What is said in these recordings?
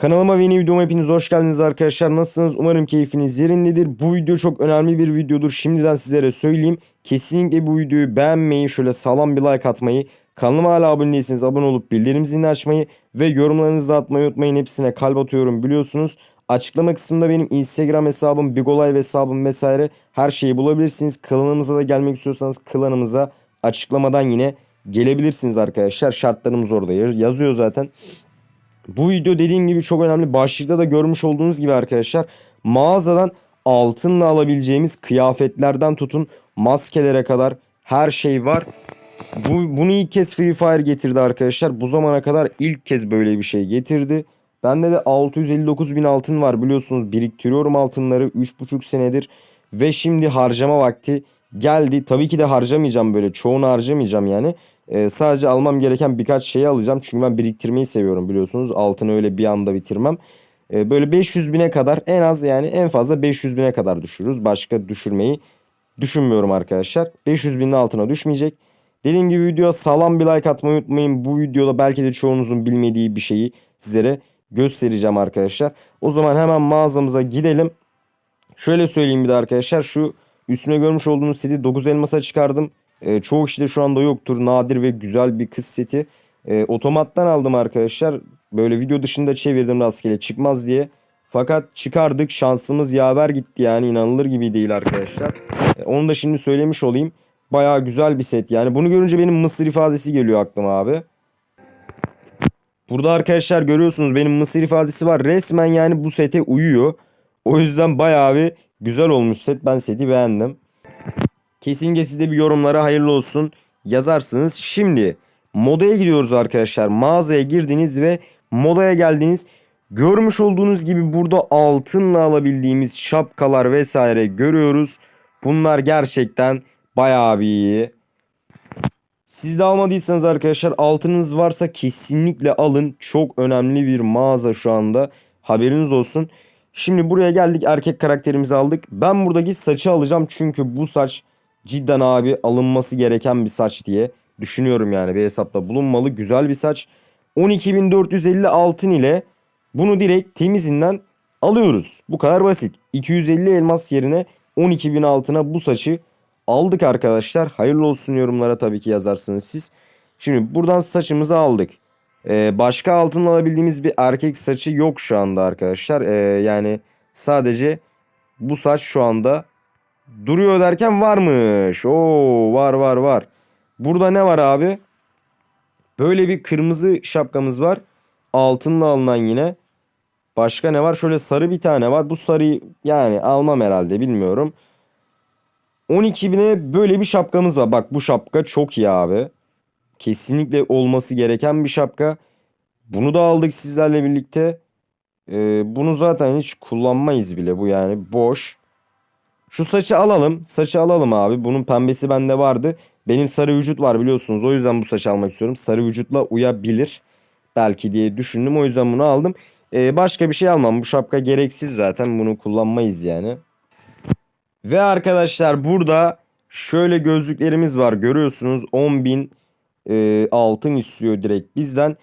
Kanalıma yeni videoma hepiniz hoş geldiniz arkadaşlar. Nasılsınız? Umarım keyfiniz yerindedir. Bu video çok önemli bir videodur. Şimdiden sizlere söyleyeyim. Kesinlikle bu videoyu beğenmeyi, şöyle sağlam bir like atmayı, kanalıma hala abone değilseniz abone olup bildirim zilini açmayı ve yorumlarınızı atmayı unutmayın. Hepsine kalp atıyorum biliyorsunuz. Açıklama kısmında benim Instagram hesabım, Bigolay hesabım vesaire her şeyi bulabilirsiniz. Klanımıza da gelmek istiyorsanız klanımıza açıklamadan yine gelebilirsiniz arkadaşlar. Şartlarımız orada yazıyor zaten. Bu video dediğim gibi çok önemli. Başlıkta da görmüş olduğunuz gibi arkadaşlar mağazadan altınla alabileceğimiz kıyafetlerden tutun maskelere kadar her şey var. Bu, bunu ilk kez Free Fire getirdi arkadaşlar. Bu zamana kadar ilk kez böyle bir şey getirdi. Bende de 659 bin altın var biliyorsunuz. Biriktiriyorum altınları 3,5 senedir. Ve şimdi harcama vakti geldi. Tabii ki de harcamayacağım böyle. Çoğunu harcamayacağım yani. Ee, sadece almam gereken birkaç şeyi alacağım. Çünkü ben biriktirmeyi seviyorum biliyorsunuz. Altını öyle bir anda bitirmem. Ee, böyle 500 bine kadar en az yani en fazla 500 bine kadar düşürürüz. Başka düşürmeyi düşünmüyorum arkadaşlar. 500 binin altına düşmeyecek. Dediğim gibi videoya sağlam bir like atmayı unutmayın. Bu videoda belki de çoğunuzun bilmediği bir şeyi sizlere göstereceğim arkadaşlar. O zaman hemen mağazamıza gidelim. Şöyle söyleyeyim bir de arkadaşlar şu üstüne görmüş olduğunuz seti 9 elmasa çıkardım. Ee, çoğu kişide şu anda yoktur. Nadir ve güzel bir kız seti. Ee, otomattan aldım arkadaşlar. Böyle video dışında çevirdim rastgele çıkmaz diye. Fakat çıkardık şansımız yaver gitti yani inanılır gibi değil arkadaşlar. Ee, onu da şimdi söylemiş olayım. Baya güzel bir set yani. Bunu görünce benim Mısır ifadesi geliyor aklıma abi. Burada arkadaşlar görüyorsunuz benim Mısır ifadesi var. Resmen yani bu sete uyuyor. O yüzden bayağı bir güzel olmuş set. Ben seti beğendim. Kesinlikle siz de bir yorumlara hayırlı olsun yazarsınız. Şimdi modaya gidiyoruz arkadaşlar. Mağazaya girdiniz ve modaya geldiniz. Görmüş olduğunuz gibi burada altınla alabildiğimiz şapkalar vesaire görüyoruz. Bunlar gerçekten bayağı bir iyi. Siz de almadıysanız arkadaşlar altınız varsa kesinlikle alın. Çok önemli bir mağaza şu anda. Haberiniz olsun. Şimdi buraya geldik erkek karakterimizi aldık. Ben buradaki saçı alacağım çünkü bu saç cidden abi alınması gereken bir saç diye düşünüyorum yani bir hesapta bulunmalı. Güzel bir saç. 12.450 altın ile bunu direkt temizinden alıyoruz. Bu kadar basit. 250 elmas yerine 12.000 altına bu saçı aldık arkadaşlar. Hayırlı olsun yorumlara tabii ki yazarsınız siz. Şimdi buradan saçımızı aldık. Ee, başka altın alabildiğimiz bir erkek saçı yok şu anda arkadaşlar. Ee, yani sadece bu saç şu anda duruyor derken varmış. Oo var var var. Burada ne var abi? Böyle bir kırmızı şapkamız var. Altınla alınan yine. Başka ne var? Şöyle sarı bir tane var. Bu sarıyı yani almam herhalde bilmiyorum. 12 bine böyle bir şapkamız var. Bak bu şapka çok iyi abi. Kesinlikle olması gereken bir şapka. Bunu da aldık sizlerle birlikte. Ee, bunu zaten hiç kullanmayız bile. Bu yani boş. Şu saçı alalım. Saçı alalım abi. Bunun pembesi bende vardı. Benim sarı vücut var biliyorsunuz. O yüzden bu saçı almak istiyorum. Sarı vücutla uyabilir. Belki diye düşündüm. O yüzden bunu aldım. Ee, başka bir şey almam. Bu şapka gereksiz zaten. Bunu kullanmayız yani. Ve arkadaşlar burada şöyle gözlüklerimiz var. Görüyorsunuz 10.000 e, altın istiyor direkt bizden.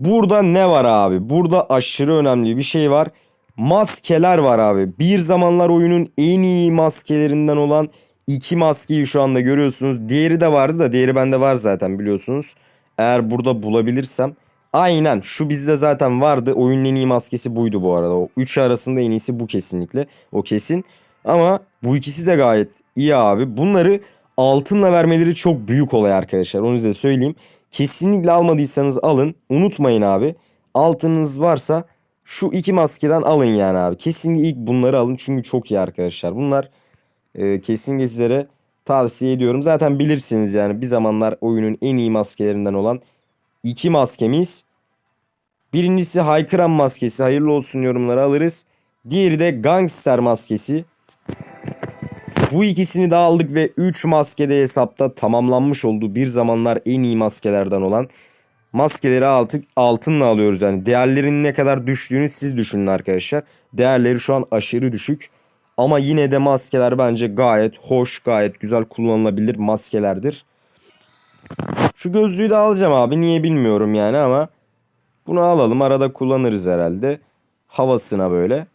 Burada ne var abi? Burada aşırı önemli bir şey var. Maskeler var abi. Bir zamanlar oyunun en iyi maskelerinden olan iki maskeyi şu anda görüyorsunuz. Diğeri de vardı da diğeri bende var zaten biliyorsunuz. Eğer burada bulabilirsem. Aynen şu bizde zaten vardı. Oyunun en iyi maskesi buydu bu arada. O 3 arasında en iyisi bu kesinlikle. O kesin. Ama bu ikisi de gayet iyi abi. Bunları altınla vermeleri çok büyük olay arkadaşlar. Onu size söyleyeyim. Kesinlikle almadıysanız alın. Unutmayın abi. Altınız varsa şu iki maskeden alın yani abi. Kesinlikle ilk bunları alın çünkü çok iyi arkadaşlar. Bunlar e, kesinlikle sizlere tavsiye ediyorum. Zaten bilirsiniz yani bir zamanlar oyunun en iyi maskelerinden olan iki maskemiz. Birincisi Haykıran maskesi. Hayırlı olsun yorumlara alırız. Diğeri de Gangster maskesi. Bu ikisini de aldık ve 3 maskede hesapta tamamlanmış olduğu bir zamanlar en iyi maskelerden olan maskeleri artık altınla alıyoruz. Yani değerlerinin ne kadar düştüğünü siz düşünün arkadaşlar. Değerleri şu an aşırı düşük. Ama yine de maskeler bence gayet hoş, gayet güzel kullanılabilir maskelerdir. Şu gözlüğü de alacağım abi. Niye bilmiyorum yani ama bunu alalım. Arada kullanırız herhalde. havasına böyle.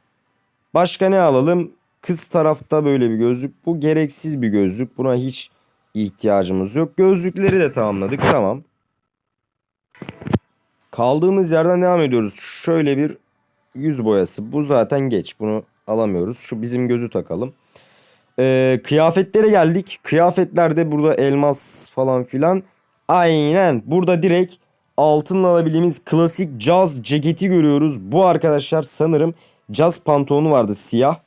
Başka ne alalım? Kız tarafta böyle bir gözlük. Bu gereksiz bir gözlük. Buna hiç ihtiyacımız yok. Gözlükleri de tamamladık. Tamam. Kaldığımız yerden devam ediyoruz. Şöyle bir yüz boyası. Bu zaten geç. Bunu alamıyoruz. Şu bizim gözü takalım. Ee, kıyafetlere geldik. Kıyafetlerde burada elmas falan filan. Aynen. Burada direkt altınla alabildiğimiz klasik caz ceketi görüyoruz. Bu arkadaşlar sanırım caz pantolonu vardı siyah.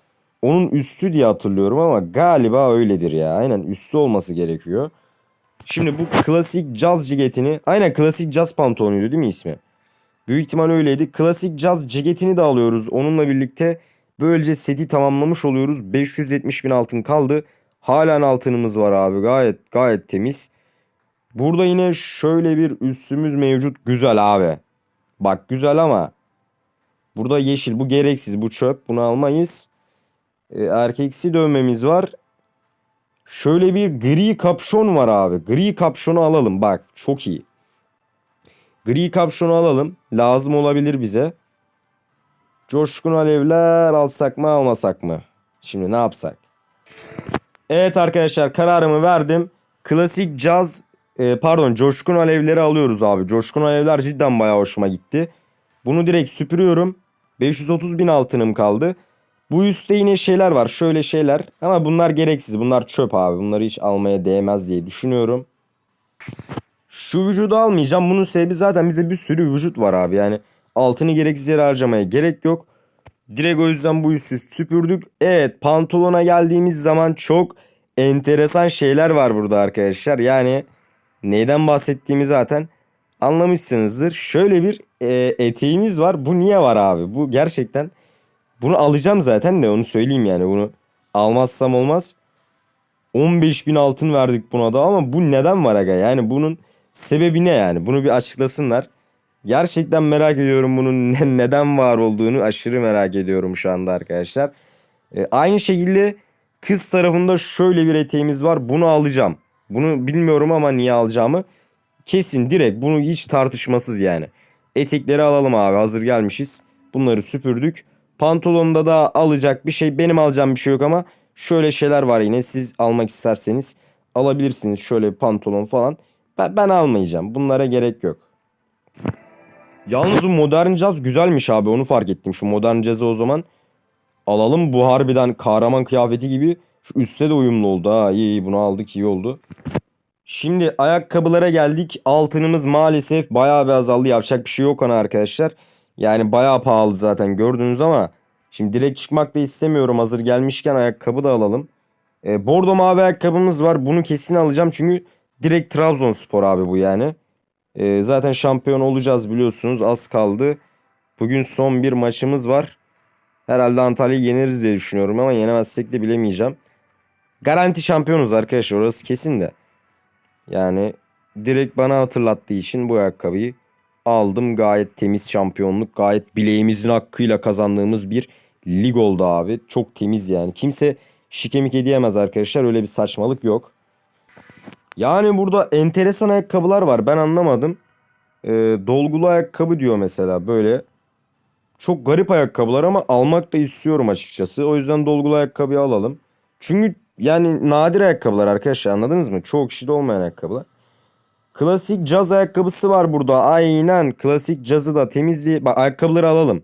Onun üstü diye hatırlıyorum ama galiba öyledir ya. Aynen üstü olması gerekiyor. Şimdi bu klasik caz ceketini aynen klasik caz pantolonuydu değil mi ismi? Büyük ihtimal öyleydi. Klasik caz ceketini de alıyoruz. Onunla birlikte böylece seti tamamlamış oluyoruz. 570 bin altın kaldı. Halen altınımız var abi. Gayet gayet temiz. Burada yine şöyle bir üstümüz mevcut. Güzel abi. Bak güzel ama burada yeşil. Bu gereksiz. Bu çöp. Bunu almayız. E, erkeksi dövmemiz var. Şöyle bir gri kapşon var abi. Gri kapşonu alalım. Bak çok iyi. Gri kapşonu alalım. Lazım olabilir bize. Coşkun alevler alsak mı almasak mı? Şimdi ne yapsak? Evet arkadaşlar kararımı verdim. Klasik caz e, pardon coşkun alevleri alıyoruz abi. Coşkun alevler cidden bayağı hoşuma gitti. Bunu direkt süpürüyorum. 530 bin altınım kaldı. Bu üstte yine şeyler var. Şöyle şeyler. Ama bunlar gereksiz. Bunlar çöp abi. Bunları hiç almaya değmez diye düşünüyorum. Şu vücudu almayacağım. Bunun sebebi zaten bize bir sürü vücut var abi. Yani altını gereksiz yere harcamaya gerek yok. Direkt o yüzden bu üstü süpürdük. Evet pantolona geldiğimiz zaman çok enteresan şeyler var burada arkadaşlar. Yani neyden bahsettiğimi zaten anlamışsınızdır. Şöyle bir e, eteğimiz var. Bu niye var abi? Bu gerçekten bunu alacağım zaten de onu söyleyeyim yani. Bunu almazsam olmaz. 15 bin altın verdik buna da ama bu neden var aga? Yani bunun sebebi ne yani? Bunu bir açıklasınlar. Gerçekten merak ediyorum bunun ne- neden var olduğunu aşırı merak ediyorum şu anda arkadaşlar. E, aynı şekilde kız tarafında şöyle bir eteğimiz var. Bunu alacağım. Bunu bilmiyorum ama niye alacağımı. Kesin direkt bunu hiç tartışmasız yani. Etekleri alalım abi hazır gelmişiz. Bunları süpürdük. Pantolonda da alacak bir şey benim alacağım bir şey yok ama şöyle şeyler var yine siz almak isterseniz alabilirsiniz. Şöyle bir pantolon falan. Ben, ben almayacağım bunlara gerek yok. Yalnız bu modern caz güzelmiş abi onu fark ettim. Şu modern cazı o zaman alalım. Bu harbiden kahraman kıyafeti gibi şu üstte de uyumlu oldu ha. İyi iyi bunu aldık iyi oldu. Şimdi ayakkabılara geldik. Altınımız maalesef bayağı bir azaldı. Yapacak bir şey yok ona arkadaşlar. Yani bayağı pahalı zaten gördünüz ama şimdi direkt çıkmak da istemiyorum. Hazır gelmişken ayakkabı da alalım. E, bordo mavi ayakkabımız var. Bunu kesin alacağım çünkü direkt Trabzonspor abi bu yani. E, zaten şampiyon olacağız biliyorsunuz. Az kaldı. Bugün son bir maçımız var. Herhalde Antalya'yı yeneriz diye düşünüyorum ama yenemezsek de bilemeyeceğim. Garanti şampiyonuz arkadaşlar orası kesin de. Yani direkt bana hatırlattığı için bu ayakkabıyı aldım. Gayet temiz şampiyonluk. Gayet bileğimizin hakkıyla kazandığımız bir lig oldu abi. Çok temiz yani. Kimse şikemik edemez arkadaşlar. Öyle bir saçmalık yok. Yani burada enteresan ayakkabılar var. Ben anlamadım. Ee, dolgulu ayakkabı diyor mesela böyle. Çok garip ayakkabılar ama almak da istiyorum açıkçası. O yüzden dolgulu ayakkabıyı alalım. Çünkü yani nadir ayakkabılar arkadaşlar anladınız mı? Çoğu kişide olmayan ayakkabılar. Klasik caz ayakkabısı var burada. Aynen klasik cazı da temizley... Bak ayakkabıları alalım.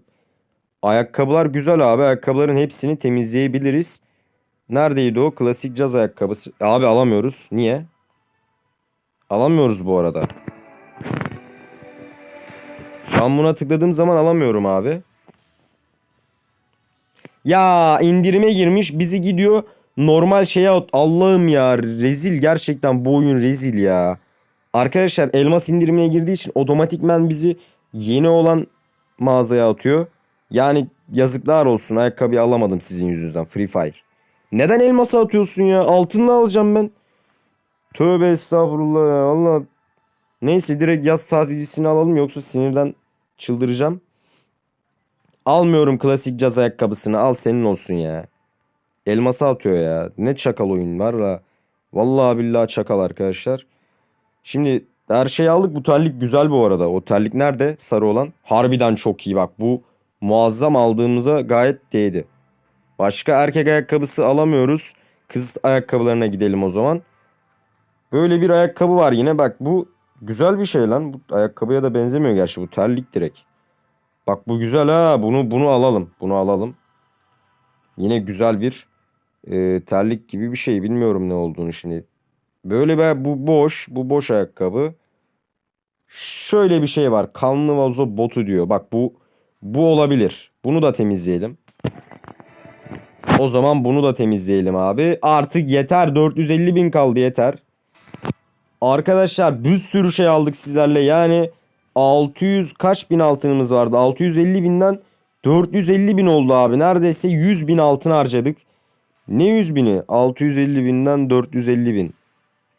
Ayakkabılar güzel abi. Ayakkabıların hepsini temizleyebiliriz. Neredeydi o? Klasik caz ayakkabısı. Abi alamıyoruz. Niye? Alamıyoruz bu arada. Ben buna tıkladığım zaman alamıyorum abi. Ya indirime girmiş bizi gidiyor normal şeye at. Allah'ım ya rezil gerçekten bu oyun rezil ya. Arkadaşlar elmas indirimine girdiği için otomatikmen bizi yeni olan mağazaya atıyor. Yani yazıklar olsun ayakkabıyı alamadım sizin yüzünüzden Free Fire. Neden elmasa atıyorsun ya? Altınla alacağım ben. Tövbe estağfurullah ya Allah. Neyse direkt yaz saaticisini alalım yoksa sinirden çıldıracağım. Almıyorum klasik caz ayakkabısını al senin olsun ya. Elmasa atıyor ya. Ne çakal oyun var la. Vallahi billahi çakal arkadaşlar. Şimdi her şeyi aldık. Bu terlik güzel bu arada. O terlik nerede? Sarı olan. Harbiden çok iyi bak. Bu muazzam aldığımıza gayet değdi. Başka erkek ayakkabısı alamıyoruz. Kız ayakkabılarına gidelim o zaman. Böyle bir ayakkabı var yine. Bak bu güzel bir şey lan. Bu ayakkabıya da benzemiyor gerçi. Bu terlik direkt. Bak bu güzel ha. Bunu bunu alalım. Bunu alalım. Yine güzel bir e, terlik gibi bir şey. Bilmiyorum ne olduğunu şimdi. Böyle bir bu boş. Bu boş ayakkabı. Şöyle bir şey var. Kanlı vazo botu diyor. Bak bu bu olabilir. Bunu da temizleyelim. O zaman bunu da temizleyelim abi. Artık yeter. 450 bin kaldı yeter. Arkadaşlar bir sürü şey aldık sizlerle. Yani 600 kaç bin altınımız vardı? 650 binden 450 bin oldu abi. Neredeyse 100 bin altın harcadık. Ne 100 bini? 650 binden 450 bin.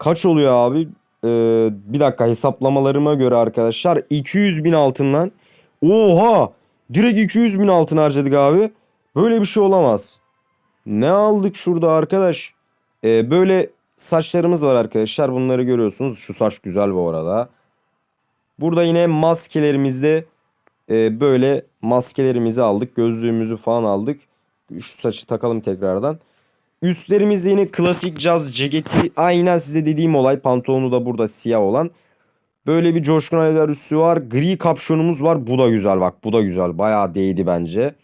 Kaç oluyor abi? Ee, bir dakika hesaplamalarıma göre arkadaşlar 200 bin altından. Oha! Direkt 200 bin altın harcadık abi. Böyle bir şey olamaz. Ne aldık şurada arkadaş? Ee, böyle saçlarımız var arkadaşlar. Bunları görüyorsunuz. Şu saç güzel bu arada. Burada yine maskelerimizde e, böyle maskelerimizi aldık. Gözlüğümüzü falan aldık. Şu saçı takalım tekrardan. Üstlerimizde yine klasik caz ceketi. Aynen size dediğim olay. Pantolonu da burada siyah olan. Böyle bir Coşkun Aylar üstü var. Gri kapşonumuz var. Bu da güzel bak. Bu da güzel. Bayağı değdi bence.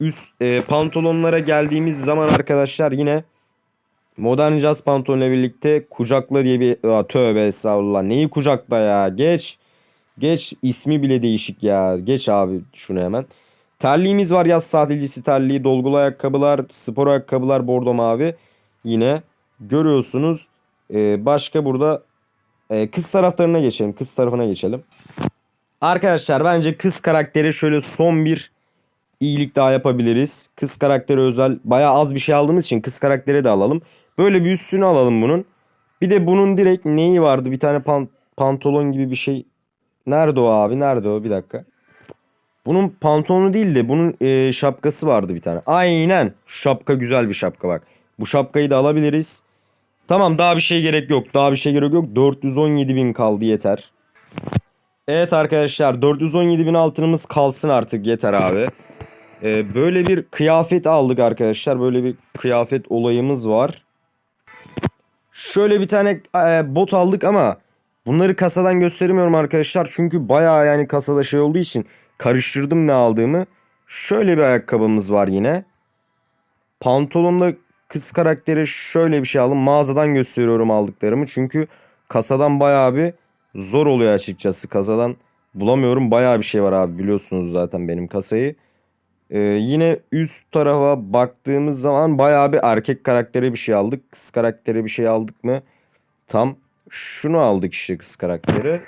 Üst e, pantolonlara geldiğimiz zaman arkadaşlar yine modern jazz pantolonla birlikte kucakla diye bir Aa, tövbe estağfurullah. Neyi kucakla ya? Geç. Geç ismi bile değişik ya. Geç abi şunu hemen. Terliğimiz var yaz tatilcisi terliği, dolgulu ayakkabılar, spor ayakkabılar bordo mavi. Yine görüyorsunuz. Ee, başka burada e, kız taraflarına geçelim. Kız tarafına geçelim. Arkadaşlar bence kız karakteri şöyle son bir iyilik daha yapabiliriz. Kız karakteri özel bayağı az bir şey aldığımız için kız karakteri de alalım. Böyle bir üstünü alalım bunun. Bir de bunun direkt neyi vardı? Bir tane pan- pantolon gibi bir şey. Nerede o abi? Nerede o? Bir dakika. Bunun pantolonu değil de bunun e, şapkası vardı bir tane. Aynen. Şapka güzel bir şapka bak. Bu şapkayı da alabiliriz. Tamam daha bir şey gerek yok. Daha bir şey gerek yok. 417 bin kaldı yeter. Evet arkadaşlar 417 bin altınımız kalsın artık yeter abi. Ee, böyle bir kıyafet aldık arkadaşlar. Böyle bir kıyafet olayımız var. Şöyle bir tane e, bot aldık ama bunları kasadan gösteremiyorum arkadaşlar. Çünkü bayağı yani kasada şey olduğu için karıştırdım ne aldığımı. Şöyle bir ayakkabımız var yine. Pantolonda kız karakteri şöyle bir şey aldım. Mağazadan gösteriyorum aldıklarımı. Çünkü kasadan bayağı bir zor oluyor açıkçası. Kasadan bulamıyorum. Bayağı bir şey var abi biliyorsunuz zaten benim kasayı. Ee, yine üst tarafa baktığımız zaman bayağı bir erkek karakteri bir şey aldık. Kız karakteri bir şey aldık mı? Tam şunu aldık işte kız karakteri.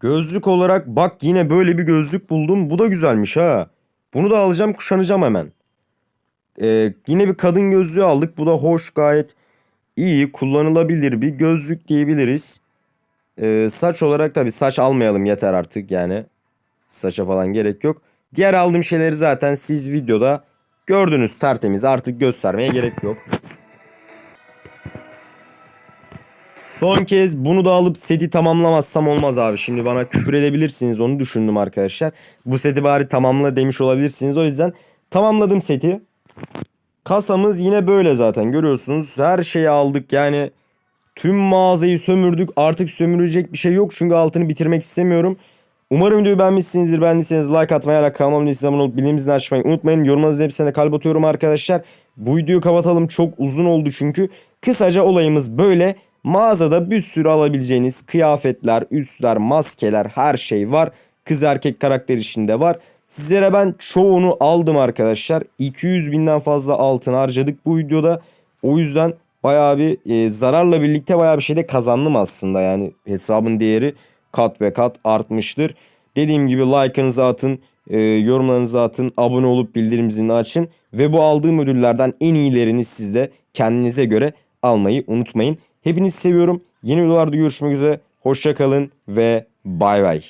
Gözlük olarak bak yine böyle bir gözlük buldum. Bu da güzelmiş ha. Bunu da alacağım kuşanacağım hemen. Ee, yine bir kadın gözlüğü aldık. Bu da hoş gayet iyi kullanılabilir bir gözlük diyebiliriz. Ee, saç olarak tabii saç almayalım yeter artık yani. Saça falan gerek yok. Diğer aldığım şeyleri zaten siz videoda gördünüz tertemiz artık göstermeye gerek yok. Son kez bunu da alıp seti tamamlamazsam olmaz abi. Şimdi bana küfür edebilirsiniz onu düşündüm arkadaşlar. Bu seti bari tamamla demiş olabilirsiniz. O yüzden tamamladım seti. Kasamız yine böyle zaten görüyorsunuz. Her şeyi aldık yani tüm mağazayı sömürdük. Artık sömürecek bir şey yok çünkü altını bitirmek istemiyorum. Umarım videoyu beğenmişsinizdir. Beğendiyseniz like atmayı, hala kanalıma abone olup bildiriminizi açmayı unutmayın. Yorumlarınızın hepsine kalp atıyorum arkadaşlar. Bu videoyu kapatalım. Çok uzun oldu çünkü. Kısaca olayımız böyle. Mağazada bir sürü alabileceğiniz kıyafetler, üstler, maskeler her şey var. Kız erkek karakter içinde var. Sizlere ben çoğunu aldım arkadaşlar. 200 binden fazla altın harcadık bu videoda. O yüzden bayağı bir e, zararla birlikte bayağı bir şey de kazandım aslında. Yani hesabın değeri kat ve kat artmıştır. Dediğim gibi like'ınızı atın, e, yorumlarınızı atın, abone olup bildirim açın. Ve bu aldığım ödüllerden en iyilerini siz de kendinize göre almayı unutmayın. Hepinizi seviyorum. Yeni videolarda görüşmek üzere. Hoşçakalın ve bay bay.